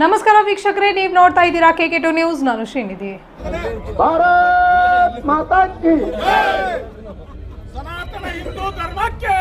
ನಮಸ್ಕಾರ ವೀಕ್ಷಕರೇ ನೀವು ನೋಡ್ತಾ ಇದ್ದೀರಾ ಕೆ ಕೆ ಟು ನ್ಯೂಸ್ ನಾನು ಶ್ರೀನಿಧಿ. ಭಾರತ್ ಮಾತಾ ಕಿ ಸನಾತನ ಹಿಂದೂ ಧರ್ಮಕ್ಕೆ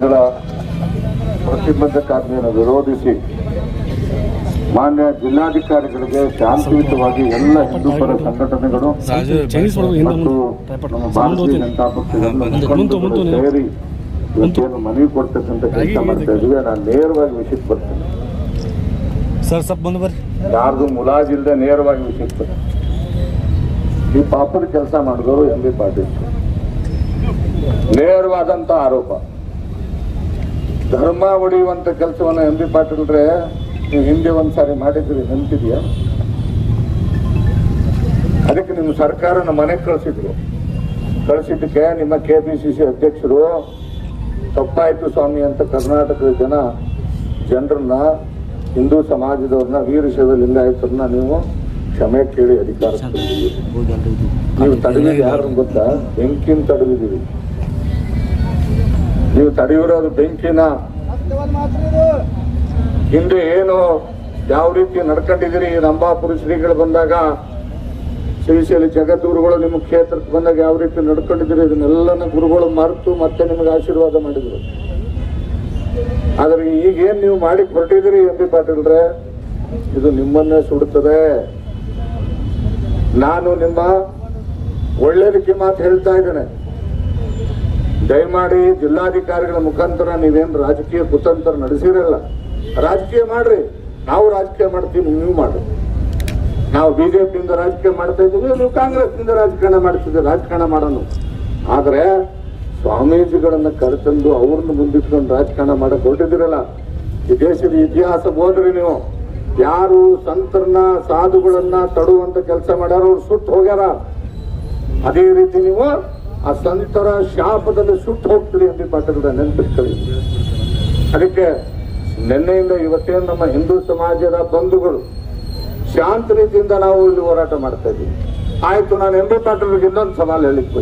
ಗಳ ಪ್ರತಿಬಂಧಕಾಜ್ಞೆಯನ್ನು ವಿರೋಧಿಸಿ ಮಾನ್ಯ ಜಿಲ್ಲಾಧಿಕಾರಿಗಳಿಗೆ ಶಾಂತಿಯುತವಾಗಿ ಎಲ್ಲ ಹಿಂದೂಪರ ಸಂಘಟನೆಗಳು ಮತ್ತು ನಮ್ಮ ಭಾರತೀಯ ಜನತಾ ಪಕ್ಷದ ಮುಖಂಡರು ಸೇರಿ ಇವತ್ತೇನು ಮನವಿ ಕೊಡ್ತಕ್ಕಂಥ ಕೆಲಸ ಮಾಡ್ತಾ ಇದ್ವಿ ನಾನು ನೇರವಾಗಿ ವಿಷಯಕ್ಕೆ ಬರ್ತೇನೆ ಸರ್ ಸಪ್ ಬಂದು ಬರ್ರಿ. ಯಾರ್ದು ಮುಲಾಜಿಲ್ಲದೆ ನೇರವಾಗಿ ವಿಷಯಕ್ಕೆ ಬರ್ತೇನೆ ಈ ಪಾಪದ ಕೆಲಸ ಮಾಡಿದವರು ಎಂ ಬಿ ಪಾಟೀಲ್ ನೇರವಾದಂತ ಆರೋಪ. ಧರ್ಮ ಒಡೆಯುವಂತ ಕೆಲಸವನ್ನ ಎಂ ಬಿ ಪಾಟೀಲ್ರೆ ನೀವು ಹಿಂದೆ ಒಂದ್ಸಾರಿ ಮಾಡಿದ್ರಿ ನೆನಪಿದೆಯಾ ಅದಕ್ಕೆ ನಿಮ್ಮ ಸರ್ಕಾರ ನಮ್ಮ ಮನೆಗೆ ಕಳಿಸಿದ್ರು. ಕಳಿಸಿದ್ದಕ್ಕೆ ನಿಮ್ಮ ಕೆ ಪಿ ಸಿ ಸಿ ಅಧ್ಯಕ್ಷರು. ತಪ್ಪಾಯಿತು ಸ್ವಾಮಿ ಅಂತ ಕರ್ನಾಟಕದ ಜನ ಜನರನ್ನ ಹಿಂದೂ ಸಮಾಜದವ್ರನ್ನ ವೀರಶೈವ ಲಿಂಗಾಯತರನ್ನ ನೀವು ಕ್ಷಮೆ ಕೇಳಿ ಅಧಿಕಾರ ನೀವು ತಡೆದಿದ್ದು ಯಾರು ಗೊತ್ತಾ? ಬೆಂಕಿನ ತಡೆದಿದ್ದೀವಿ ನೀವು ತಡೆಯಿರೋದು ಬೆಂಕಿನ. ಹಿಂದೆ ಏನು ಯಾವ ರೀತಿ ನಡ್ಕೊಂಡಿದ್ದೀರಿ? ರಂಭಾಪುರ ಶ್ರೀಗಳು ಬಂದಾಗ ಶ್ರೀಶೈಲಿ ಜಗದ್ಗುರುಗಳು ನಿಮ್ಮ ಕ್ಷೇತ್ರಕ್ಕೆ ಬಂದಾಗ ಯಾವ ರೀತಿ ನಡ್ಕೊಂಡಿದ್ದೀರಿ? ಇದನ್ನೆಲ್ಲನ ಗುರುಗಳು ಮರೆತು ಮತ್ತೆ ನಿಮಗೆ ಆಶೀರ್ವಾದ ಮಾಡಿದ್ರು. ಆದರೆ ಈಗೇನು ನೀವು ಮಾಡಿ ಹೊರಟಿದ್ದೀರಿ ಎಂ ಬಿ ಪಾಟೀಲ್ರೆ, ಇದು ನಿಮ್ಮನ್ನೇ ಸುಡುತ್ತದೆ. ನಾನು ನಿಮ್ಮ ಒಳ್ಳೇದಕ್ಕೆ ಮಾತು ಹೇಳ್ತಾ ಇದ್ದೇನೆ. ದಯಮಾಡಿ ಜಿಲ್ಲಾಧಿಕಾರಿಗಳ ಮುಖಾಂತರ ನೀವೇನು ರಾಜಕೀಯ ಕುತಂತ್ರ ನಡೆಸಿರಲ್ಲ. ರಾಜಕೀಯ ಮಾಡ್ರಿ. ನಾವು ರಾಜಕೀಯ ಮಾಡ್ತೀವಿ, ನೀವು ಮಾಡ್ರಿ. ನಾವು ಬಿಜೆಪಿಯಿಂದ ರಾಜಕೀಯ ಮಾಡ್ತಾ ಇದ್ದೀವಿ, ನೀವು ಕಾಂಗ್ರೆಸ್ನಿಂದ ರಾಜಕಾರಣ ಮಾಡ್ತಿದ್ದೆ ರಾಜಕಾರಣ ಮಾಡೋಣ. ಆದರೆ ಸ್ವಾಮೀಜಿಗಳನ್ನು ಕರೆತಂದು ಅವ್ರನ್ನ ಮುಂದಿಟ್ಕೊಂಡು ರಾಜಕಾರಣ ಮಾಡಕ್ ಹೊರಟಿದ್ದೀರಲ್ಲ. ಈ ದೇಶದ ಇತಿಹಾಸ ಹೋದ್ರಿ ನೀವು. ಯಾರು ಸಂತರನ್ನ, ಸಾಧುಗಳನ್ನ ತಡುವಂತ ಕೆಲಸ ಮಾಡ್ಯಾರ ಅವ್ರು ಸುಟ್ಟು ಹೋಗ್ಯಾರ. ಅದೇ ರೀತಿ ನೀವು ಆ ಸಂತರ ಶಾಪದಲ್ಲಿ ಸುಟ್ಟು ಹೋಗ್ತೀರಿ ಅಂತ ಪಾಠದ ನೆನಪಿಟ್ಕೊಳ್ಳಿ. ಅದಕ್ಕೆ ನಿನ್ನೆಯಿಂದ ಇವತ್ತೇ ನಮ್ಮ ಹಿಂದೂ ಸಮಾಜದ ಬಂಧುಗಳು ಶಾಂತ ರೀತಿಯಿಂದ ನಾವು ಇಲ್ಲಿ ಹೋರಾಟ ಮಾಡ್ತಾ ಇದ್ದೀವಿ. ಆಯ್ತು, ನಾನು ಹಿಂದೂ ಪಾಟೀಲ್ರಿಗೆ ಇನ್ನೊಂದು ಸವಾಲು ಹೇಳಿಕ್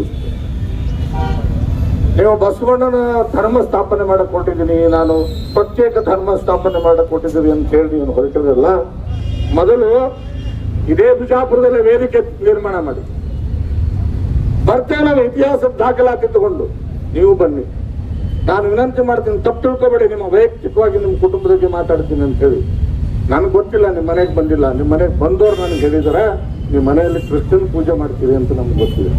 ನೀವು ಬಸವಣ್ಣನ ಧರ್ಮ ಸ್ಥಾಪನೆ ಮಾಡಕ್ ಕೊಟ್ಟಿದ್ದೀನಿ ನಾನು ಪ್ರತ್ಯೇಕ ಧರ್ಮ ಸ್ಥಾಪನೆ ಮಾಡಕ್ ಕೊಟ್ಟಿದ್ದೀನಿ ಅಂತ ಹೇಳಿ ನೀವು ಹೊರಟಿರಲ್ಲ. ಮೊದಲು ಇದೇ ಬಿಜಾಪುರದಲ್ಲಿ ವೇದಿಕೆ ನಿರ್ಮಾಣ ಮಾಡಿ. ಬರ್ತೇವೆ ನಾವು ಇತಿಹಾಸದ ದಾಖಲಾತಿ ತಗೊಂಡು ನೀವು ಬನ್ನಿ. ನಾನು ವಿನಂತಿ ಮಾಡ್ತೀನಿ, ತಪ್ಪು ತಿಳ್ಕೊಬೇಡಿ, ನಿಮ್ಮ ವೈಯಕ್ತಿಕವಾಗಿ ನಿಮ್ಮ ಕುಟುಂಬದ ಬಗ್ಗೆ ಮಾತಾಡ್ತೀನಿ ಅಂತ ಹೇಳಿ. ನನಗೆ ಗೊತ್ತಿಲ್ಲ, ನಿಮ್ಮ ಮನೆಗೆ ಬಂದಿಲ್ಲ. ನಿಮ್ಮ ಮನೆಗೆ ಬಂದವ್ರು ನನಗೆ ಹೇಳಿದಾರೆ. ನಿಮ್ಮ ಮನೆಯಲ್ಲಿ ಕ್ರಿಶ್ಚಿಯನ್ ಪೂಜೆ ಮಾಡ್ತೀರಿ ಅಂತ ನಮ್ಗೆ ಗೊತ್ತಿದೆ.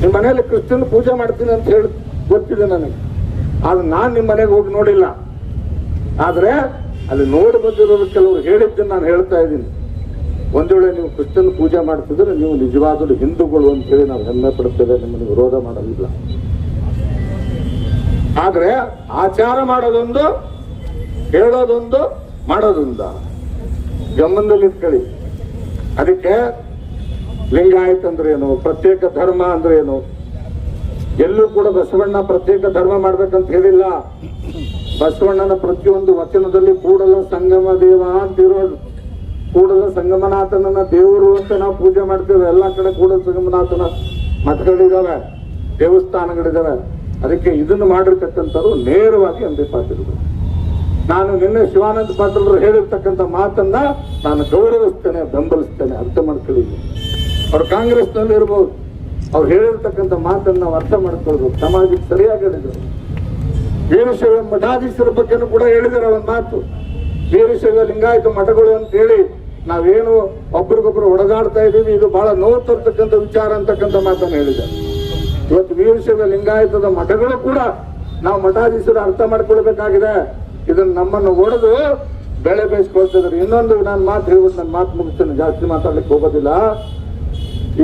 ನಿಮ್ಮ ಮನೆಯಲ್ಲಿ ಕ್ರಿಶ್ಚಿಯನ್ ಪೂಜೆ ಮಾಡ್ತೀನಿ ಅಂತ ಹೇಳಿ ಗೊತ್ತಿದೆ ನನಗೆ. ಆದ್ರೆ ನಾನು ನಿಮ್ಮ ಮನೆಗೆ ಹೋಗಿ ನೋಡಿಲ್ಲ. ಆದ್ರೆ ಅಲ್ಲಿ ನೋಡಿ ಬಂದಿರೋದು ಕೆಲವರು ಹೇಳಿದ್ದನ್ನು ನಾನು ಹೇಳ್ತಾ ಇದ್ದೀನಿ. ಒಂದು ವೇಳೆ ನೀವು ಕ್ರಿಶ್ಚಿಯನ್ ಪೂಜೆ ಮಾಡ್ತಿದ್ರೆ ನೀವು ನಿಜವಾಗಲೂ ಹಿಂದೂಗಳು ಅಂತ ಹೇಳಿ ನಾವು ಹೆಮ್ಮೆ ಪಡುತ್ತೇವೆ ನಿಮ್ಮನ್ನು ವಿರೋಧ ಮಾಡೋದಿಲ್ಲ ಆದ್ರೆ ಆಚಾರ ಮಾಡೋದೊಂದು, ಹೇಳೋದೊಂದು, ಮಾಡೋದೊಂದು. ಗಮನದಲ್ಲಿ ಇಟ್ಕೊಳ್ಳಿ. ಅದಕ್ಕೆ ಲಿಂಗಾಯತ್ ಅಂದ್ರೆ ಏನು? ಪ್ರತ್ಯೇಕ ಧರ್ಮ ಅಂದ್ರೆ ಏನು? ಎಲ್ಲೂ ಕೂಡ ಬಸವಣ್ಣ ಪ್ರತ್ಯೇಕ ಧರ್ಮ ಮಾಡ್ಬೇಕಂತ ಹೇಳಿಲ್ಲ. ಬಸವಣ್ಣನ ಪ್ರತಿಯೊಂದು ವಚನದಲ್ಲಿ ಕೂಡಲ ಸಂಗಮ ದೇವ ಅಂತ ಇರೋದು ಕೂಡಲ ಸಂಗಮನಾಥನನ್ನ ದೇವರು ಅಂತ ನಾವು ಪೂಜೆ ಮಾಡ್ತೇವೆ. ಎಲ್ಲ ಕಡೆ ಕೂಡಲ ಸಂಗಮನಾಥನ ಮಠಗಳಿದಾವೆ, ದೇವಸ್ಥಾನಗಳಿದಾವೆ. ಅದಕ್ಕೆ ಇದನ್ನು ಮಾಡಿರ್ತಕ್ಕಂಥದ್ದು ನೇರವಾಗಿ ಅಂಬಿ ಪಾತ್ರರು ನಾನು ನಿನ್ನೆ ಶಿವಾನಂದ ಪಾತ್ರರು ಹೇಳಿರ್ತಕ್ಕಂಥ ಮಾತನ್ನ ನಾನು ಗೌರವಿಸ್ತೇನೆ, ಬೆಂಬಲಿಸ್ತೇನೆ, ಅರ್ಥ ಮಾಡ್ಕೊಳ್ಳಿ ಅವ್ರು ಕಾಂಗ್ರೆಸ್ನಲ್ಲಿ ಇರ್ಬೋದು. ಅವ್ರು ಹೇಳಿರ್ತಕ್ಕಂಥ ಮಾತನ್ನ ನಾವು ಅರ್ಥ ಮಾಡ್ಕೊಳ್ಬೇಕು. ಸಮಾಜಕ್ಕೆ ಸರಿಯಾಗಿ ಹೇಳಿದರು. ವೀರಶೈವ ಮಠಾಧೀಶರ ಬಗ್ಗೆನೂ ಕೂಡ ಹೇಳಿದಾರೆ ಒಂದು ಮಾತು. ವೀರಶೈವ ಲಿಂಗಾಯತ ಮಠಗಳು ಅಂತ ಹೇಳಿ ನಾವೇನು ಒಬ್ರಿಗೊಬ್ರು ಹೊಡೆದಾಡ್ತಾ ಇದ್ದೀವಿ ಇದು ಬಹಳ ನೋವು ತರ್ತಕ್ಕಂಥ ವಿಚಾರ ಅಂತಕ್ಕಂಥ ಮಾತನ್ನು ಹೇಳಿದ್ದಾರೆ. ಇವತ್ತು ವೀರಶೈವ ಲಿಂಗಾಯತದ ಮಠಗಳು ಕೂಡ ನಾವು ಮಠಾಧೀಶರು ಅರ್ಥ ಮಾಡ್ಕೊಳ್ಬೇಕಾಗಿದೆ. ಇದನ್ನು ನಮ್ಮನ್ನು ಒಡೆದು ಬೆಳೆ ಬೇಯಿಸ್ಕೊಳ್ತಿದ್ರು ಇನ್ನೊಂದು ನಾನು ಮಾತು ಹೇಳ್ಬಿಟ್ಟು ನನ್ನ ಮಾತು ಮುಗಿಸ್ತೇನೆ. ಜಾಸ್ತಿ ಮಾತಾಡ್ಲಿಕ್ಕೆ ಹೋಗೋದಿಲ್ಲ.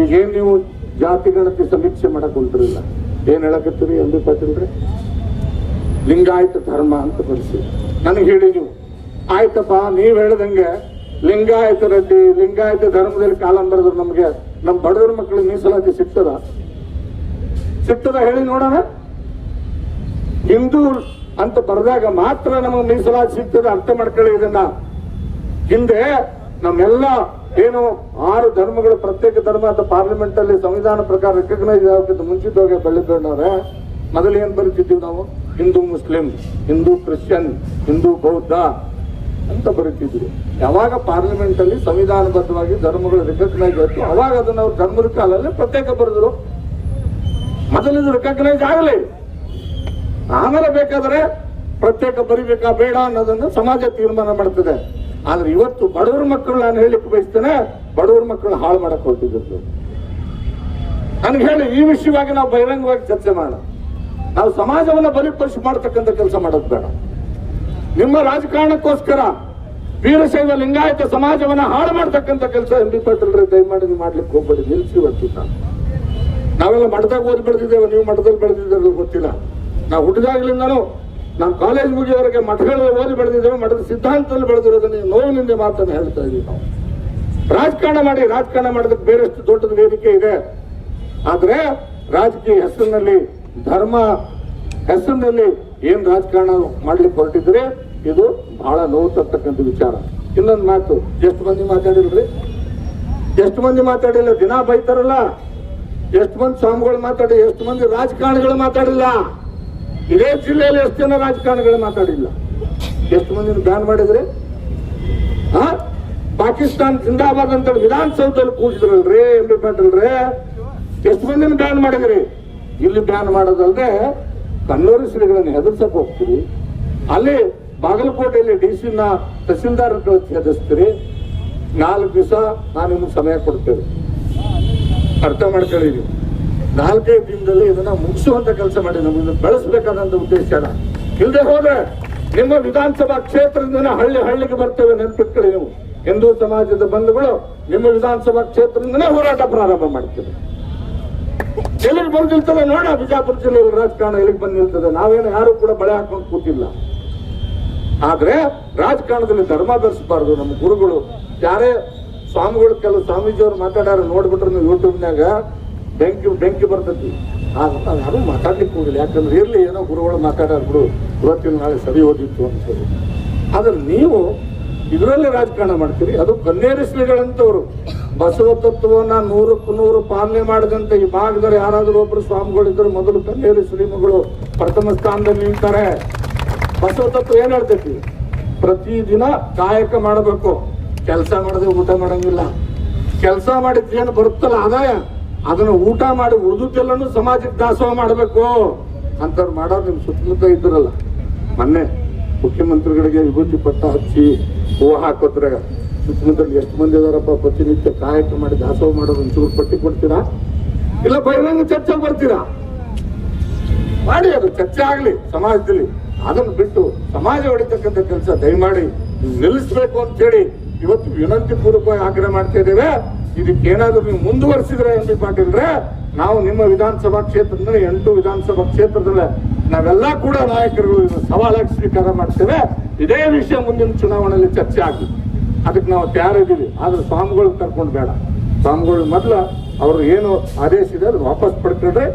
ಈಗೇನು ನೀವು ಜಾತಿ ಗಣತಿ ಸಮೀಕ್ಷೆ ಮಾಡಕ್ ಹೊಂಟಿರಲಿಲ್ಲ ಏನ್ ಹೇಳಕತ್ತೀರಿ ಎಂ ಬಿ ಲಿಂಗಾಯತ ಧರ್ಮ ಅಂತ ಬರ್ಸಿ ನನಗೆ ಹೇಳಿ ನೀವು. ಆಯ್ತಪ್ಪ, ನೀವ್ ಹೇಳ್ದಂಗೆ ಲಿಂಗಾಯತರಲ್ಲಿ ಲಿಂಗಾಯತ ಧರ್ಮದಲ್ಲಿ ಕಾಲಂ ಬರೆದ್ರು ನಮ್ಗೆ. ನಮ್ ಬಡವರ ಮಕ್ಕಳಿಗೆ ಮೀಸಲಾತಿ ಸಿಗ್ತದ? ಸಿಗ್ತದ ಹೇಳಿ ನೋಡೋಣ? ಹಿಂದೂ ಅಂತ ಬರೆದಾಗ ಮಾತ್ರ ನಮಗೆ ಮೀಸಲಾತಿ ಸಿಗ್ತದೆ, ಅರ್ಥ ಮಾಡ್ಕೊಳ್ಳಿ ಇದನ್ನ. ಹಿಂದೆ ನಮ್ಮೆಲ್ಲ ಏನು ಆರು ಧರ್ಮಗಳು, ಪ್ರತ್ಯೇಕ ಧರ್ಮ ಅಂತ ಪಾರ್ಲಿಮೆಂಟ್ ಅಲ್ಲಿ ಸಂವಿಧಾನ ಪ್ರಕಾರ ರೆಕಗ್ನೈಸ್ ಆಗೋಕ್ಕಿಂತ ಮುಂಚಿತವಾಗಿ ಬೆಳೆದವ್ರೆ ಮೊದಲು ಏನ್ ಬರೀತಿದ್ದೀವಿ ನಾವು? ಹಿಂದೂ ಮುಸ್ಲಿಂ, ಹಿಂದೂ ಕ್ರಿಶ್ಚಿಯನ್, ಹಿಂದೂ ಬೌದ್ಧ ಅಂತ ಬರೀತಿದ್ವಿ ಯಾವಾಗ ಪಾರ್ಲಿಮೆಂಟ್ ಅಲ್ಲಿ ಸಂವಿಧಾನಬದ್ಧವಾಗಿ ಧರ್ಮಗಳು ರೆಕಗ್ನೈಸ್ ಆಯ್ತು, ಅವಾಗ ಅದನ್ನ ಅವ್ರು ಧರ್ಮದ ಕಾಲಲ್ಲಿ ಪ್ರತ್ಯೇಕ ಬರೆದ್ರು. ಮೊದಲಿದು ರೆಕಗ್ನೈಸ್ ಆಗಲಿ. ಆಮೇಲೆ ಬೇಕಾದ್ರೆ ಪ್ರತ್ಯೇಕ ಬರಿಬೇಕಾ ಬೇಡ ಅನ್ನೋದನ್ನು ಸಮಾಜ ತೀರ್ಮಾನ ಮಾಡ್ತದೆ. ಆದ್ರೆ ಇವತ್ತು ಬಡವರ ಮಕ್ಕಳು ನಾನು ಹೇಳಿಕ್ ಬಯಸ್ತೇನೆ, ಬಡವರ ಮಕ್ಕಳು ಹಾಳು ಮಾಡಕ್ ಹೊರಟಿದ್ದು. ನನ್ಗೆ ಹೇಳಿ, ಈ ವಿಷಯವಾಗಿ ನಾವು ಬಹಿರಂಗವಾಗಿ ಚರ್ಚೆ ಮಾಡೋಣ ನಾವು ಸಮಾಜವನ್ನ ಬಲಿಪರಿಸಿ ಮಾಡ್ತಕ್ಕಂಥ ಕೆಲಸ ಮಾಡೋದು ಬೇಡ. ನಿಮ್ಮ ರಾಜಕಾರಣಕ್ಕೋಸ್ಕರ ವೀರಶೈವ ಲಿಂಗಾಯತ ಸಮಾಜವನ್ನ ಹಾಳು ಮಾಡ್ತಕ್ಕಂಥ ಕೆಲಸ ಎಂ ಬಿ ದಯಮಾಡಿ ಮಾಡ್ಲಿಕ್ಕೆ ಹೋಗ್ಬೇಡಿ ನಿಲ್ಸಿ ಇವತ್ತು ನಾವೆಲ್ಲ ಮಠದಾಗ ಓದಿ ಬೆಳೆದಿದ್ದೇವೆ, ನೀವು ಮಠದಲ್ಲಿ ಬೆಳೆದಿದ್ದೇವೆ ಗೊತ್ತಿಲ್ಲ. ನಾವು ಹುಟ್ಟಿದಾಗ್ಲಿಂದನೂ ನಾವು ಕಾಲೇಜ್ ಮುಗಿಯವರೆಗೆ ಮಠಗಳಲ್ಲಿ ಓದಿ ಬೆಳೆದಿದ್ದೇವೆ, ಮಠದ ಸಿದ್ಧಾಂತದಲ್ಲಿ ಬೆಳೆದಿರೋದನ್ನ ನೋವಿನಿಂದ ಮಾತನ್ನು ಹೇಳ್ತಾ ಇದೀವಿ ನಾವು. ರಾಜಕಾರಣ ಮಾಡಿ, ರಾಜಕಾರಣ ಮಾಡೋದಕ್ಕೆ ಬೇರೆಷ್ಟು ದೊಡ್ಡದ ವೇದಿಕೆ ಇದೆ. ಆದರೆ ರಾಜಕೀಯ ಹೆಸರಿನಲ್ಲಿ, ಧರ್ಮ ಹೆಸರಿನಲ್ಲಿ ಏನು ರಾಜಕಾರಣ ಮಾಡ್ಲಿಕ್ಕೆ ಹೊರಟಿದ್ರೆ ಇದು ಬಹಳ ನೋವು ತರ್ತಕ್ಕಂಥ ವಿಚಾರ. ಇನ್ನೊಂದು ಮಾತು, ಎಷ್ಟು ಮಂದಿ ಮಾತಾಡಿಲ್ರಿ? ಎಷ್ಟು ಮಂದಿ ಮಾತಾಡಿಲ್ಲ? ದಿನ ಬೈತಾರಲ್ಲ? ಎಷ್ಟು ಮಂದಿ ಸ್ವಾಮಿಗಳು ಮಾತಾಡಿ, ಎಷ್ಟು ಮಂದಿ ರಾಜಕಾರಣಿಗಳು ಮಾತಾಡಿಲ್ಲ. ಇದೇ ಜಿಲ್ಲೆಯಲ್ಲಿ ಎಷ್ಟು ಜನ ರಾಜಕಾರಣಿಗಳು ಮಾತಾಡಿಲ್ಲ. ಎಷ್ಟು ಮಂದಿ ಬ್ಯಾನ್ ಮಾಡಿದ್ರಿ? ಆ? ಪಾಕಿಸ್ತಾನ ಜಿಂದಾಬಾದ್ ಅಂತ ವಿಧಾನಸೌಧದಲ್ಲಿ ಕೂಗಿದ್ರಲ್ರಿ ಎಂ ಪಿ ಎಷ್ಟು ಮಂದಿನ ಬ್ಯಾನ್ ಮಾಡಿದ್ರಿ? ಇಲ್ಲಿ ಬ್ಯಾನ್ ಮಾಡೋದಲ್ದೆ ಕಣ್ಣೂರು ಶ್ರೀಗಳನ್ನು ಹೆದರ್ಸಕ್ ಹೋಗ್ತೀರಿ. ಅಲ್ಲಿ ಬಾಗಲಕೋಟೆಯಲ್ಲಿ ಡಿ ಸಿನ ತಹಸೀಲ್ದಾರ್ ಹೆದರ್ಸ್ತೀರಿ. ನಾಲ್ಕು ದಿವಸ ನಾನು ನಿಮ್ಗೆ ಸಮಯ ಕೊಡ್ತೇವೆ ಅರ್ಥ ಮಾಡ್ಕೊಳ್ಳಿ ನಾಲ್ಕೈದು ದಿನದಲ್ಲಿ ಇದನ್ನ ಮುಗಿಸುವಂತ ಕೆಲಸ ಮಾಡಿ, ನಮ್ಮನ್ನು ಬೆಳೆಸಬೇಕಾದಂತ ಉದ್ದೇಶ ಇಲ್ಲದೆ ಹೋದ್ರೆ ನಿಮ್ಮ ವಿಧಾನಸಭಾ ಕ್ಷೇತ್ರದಿಂದ ಹಳ್ಳಿ ಹಳ್ಳಿಗೆ ಬರ್ತೇವೆ ನೆನ್ಪಿಟ್ಕೊಳ್ಳಿ ನೀವು. ಹಿಂದೂ ಸಮಾಜದ ಬಂಧುಗಳು ನಿಮ್ಮ ವಿಧಾನಸಭಾ ಕ್ಷೇತ್ರದಿಂದನೇ ಹೋರಾಟ ಪ್ರಾರಂಭ ಮಾಡ್ತೇವೆ. ಎಲ್ಲಿಗೆ ಬಂದು ನಿಲ್ತದೆ ನೋಡ ಬಿಜಾಪುರ ಜಿಲ್ಲೆಯಲ್ಲಿ ರಾಜಕಾರಣ ಎಲ್ಲಿಗೆ ಬಂದು ನಿಲ್ತದೆ ನಾವೇನು ಯಾರು ಕೂಡ ಬಳೆ ಹಾಕೊಂಡು ಕೂತಿಲ್ಲ. ಆದ್ರೆ ರಾಜಕಾರಣದಲ್ಲಿ ಧರ್ಮ ಬೆರೆಸಬಾರ್ದು. ನಮ್ಮ ಗುರುಗಳು ಯಾರೇ ಸ್ವಾಮಿಗಳು ಕೆಲವು ಸ್ವಾಮೀಜಿಯವ್ರು ಮಾತಾಡಾರ ನೋಡ್ಬಿಟ್ರೆ ನೀವು ಯೂಟ್ಯೂಬ್ನಾಗ ಬೆಂಕಿ ಬೆಂಕಿ ಬರ್ತೈತಿ. ಯಾರು ಮಾತಾಡ್ಲಿಕ್ಕೆ ಹೋಗಿಲ್ಲ. ಯಾಕಂದ್ರೆ ಇರಲಿ, ಏನೋ ಗುರುಗಳು ಮಾತಾಡಾರ ಬಿಡು, ಇವತ್ತಿನ ನಾಳೆ ಸರಿ ಹೋದಿತ್ತು ಅಂತ ಹೇಳಿ. ಆದ್ರೆ ನೀವು ಇದರಲ್ಲಿ ರಾಜಕಾರಣ ಮಾಡ್ತೀರಿ. ಅದು ಕನ್ನೇರಿ ಶ್ರೀಗಳಂತವ್ರು. ಬಸವ ತತ್ವವನ್ನ ನೂರಕ್ಕೂ ನೂರು ಪಾಲನೆ ಮಾಡಿದಂತ ಈ ಭಾಗದಲ್ಲಿ ಯಾರಾದರೂ ಒಬ್ರು ಸ್ವಾಮಿಗಳಿದ್ರು, ಮೊದಲು ಕನ್ನೇರಿ ಶ್ರೀಮಗಳು ಪ್ರಥಮ ಸ್ಥಾನದಲ್ಲಿ ನಿಲ್ತಾರೆ ಬಸವ ತತ್ವ ಏನ್ ಹೇಳ್ತೈತಿ? ಪ್ರತಿದಿನ ಕಾಯಕ ಮಾಡಬೇಕು. ಕೆಲಸ ಮಾಡದೆ ಊಟ ಮಾಡಂಗಿಲ್ಲ. ಕೆಲಸ ಮಾಡಿದ ಏನು ಬರುತ್ತಲ್ಲ ಆದಾಯ? ಅದನ್ನ ಊಟ ಮಾಡಿ ಉಳಿದುದೆಲ್ಲನೂ ಸಮಾಜಕ್ಕೆ ದಾಸೋಹ ಮಾಡಬೇಕು. ಅಂತ ಮಾಡೋರು ನಿಮ್ ಸುತ್ತಮುತ್ತ ಇದ್ರಲ್ಲ. ಮೊನ್ನೆ ಮುಖ್ಯಮಂತ್ರಿಗಳಿಗೆ ವಿಭೂತಿ ಪಟ್ಟ ಹಚ್ಚಿ ಹೂವು ಹಾಕೋದ್ರಾಗ ಸುತ್ತಮುತ್ತಲು ಎಷ್ಟು ಮಂದಿ ಇದಾರಪ್ಪ? ಪ್ರತಿನಿತ್ಯ ಕಾಯಕ ಮಾಡಿ ದಾಸೋಹ ಮಾಡೋದು ಒಂಚೂರು ಪಟ್ಟಿ ಕೊಡ್ತೀರಾ? ಇಲ್ಲ, ಬಹಿರಂಗ ಚರ್ಚೆ ಬರ್ತೀರಾ? ಮಾಡಿ, ಅದು ಚರ್ಚೆ ಆಗ್ಲಿ ಸಮಾಜದಲ್ಲಿ. ಅದನ್ನು ಬಿಟ್ಟು ಸಮಾಜ ಹೊಡಿತಕ್ಕಂಥ ಕೆಲಸ ದಯಮಾಡಿ ನಿಲ್ಲಿಸ್ಬೇಕು ಅಂತ ಹೇಳಿ ಇವತ್ತು ವಿನಂತಿ ಪೂರ್ವಕವಾಗಿ ಆಗ್ರಹ ಮಾಡ್ತಾ ಇದ್ದೇವೆ. ಇದಕ್ಕೆ ಏನಾದರೂ ನೀವು ಮುಂದುವರಿಸಿದ್ರೆ ಎಂ ಪಿ ನಾವು ನಿಮ್ಮ ವಿಧಾನಸಭಾ ಕ್ಷೇತ್ರದಿಂದ ಎಂಟು ವಿಧಾನಸಭಾ ಕ್ಷೇತ್ರದಲ್ಲೇ ನಾವೆಲ್ಲ ಕೂಡ ನಾಯಕರುಗಳು ಸವಾಲಾಗಿ ಸ್ವೀಕಾರ ಮಾಡ್ತೇವೆ. ಇದೇ ವಿಷಯ ಮುಂದಿನ ಚುನಾವಣೆಯಲ್ಲಿ ಚರ್ಚೆ ಆಗ್ಲಿ ಅದಕ್ಕೆ ನಾವು ತಯಾರಿದ್ದೀವಿ ಆದ್ರೆ ಸ್ವಾಮಿಗಳು ಕರ್ಕೊಂಡು ಬೇಡ. ಸ್ವಾಮಿಗಳು ಮೊದಲ ಅವರು ಏನು ಆದೇಶ ಇದೆ ಅದು ವಾಪಸ್ ಪಡ್ಕೊಂಡ್ರೆ.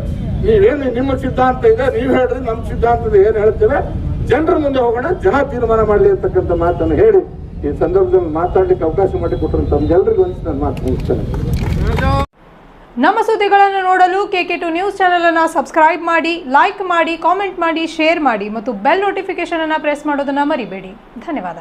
ನೀವೇನು ನಿಮ್ಮ ಸಿದ್ಧಾಂತ ಇದೆ, ನೀವು ಹೇಳ್ರಿ ನಮ್ಮ ಸಿದ್ಧಾಂತದ ಏನು ಹೇಳ್ತೇವೆ? ಜನರ ಮುಂದೆ ಹೋಗೋಣ, ಜನ ತೀರ್ಮಾನ ಮಾಡಲಿ ಅಂತಕ್ಕಂಥ ಮಾತನ್ನು ಹೇಳಿ ಈ ಸಂದರ್ಭದಲ್ಲಿ ಮಾತಾಡ್ಲಿಕ್ಕೆ ಅವಕಾಶ ಮಾಡಿಕೊಟ್ರು ತಮ್ಗೆಲ್ರಿಗೂ ಅನಿಸಿ ನಾನು ಮಾತು ಮುಗಿಸ್ತೇನೆ ನಮ್ಮ ಸುದ್ದಿಗಳನ್ನು ನೋಡಲು K K two news channel ಅನ್ನು ಸಬ್ಸ್ಕ್ರೈಬ್ ಮಾಡಿ ಲೈಕ್ ಮಾಡಿ ಕಾಮೆಂಟ್ ಮಾಡಿ ಶೇರ್ ಮಾಡಿ ಮತ್ತು ಬೆಲ್ ನೋಟಿಫಿಕೇಶನ್ ಅನ್ನು ಪ್ರೆಸ್ ಮಾಡೋದನ್ನ ಮರಿಬೇಡಿ. ಧನ್ಯವಾದ.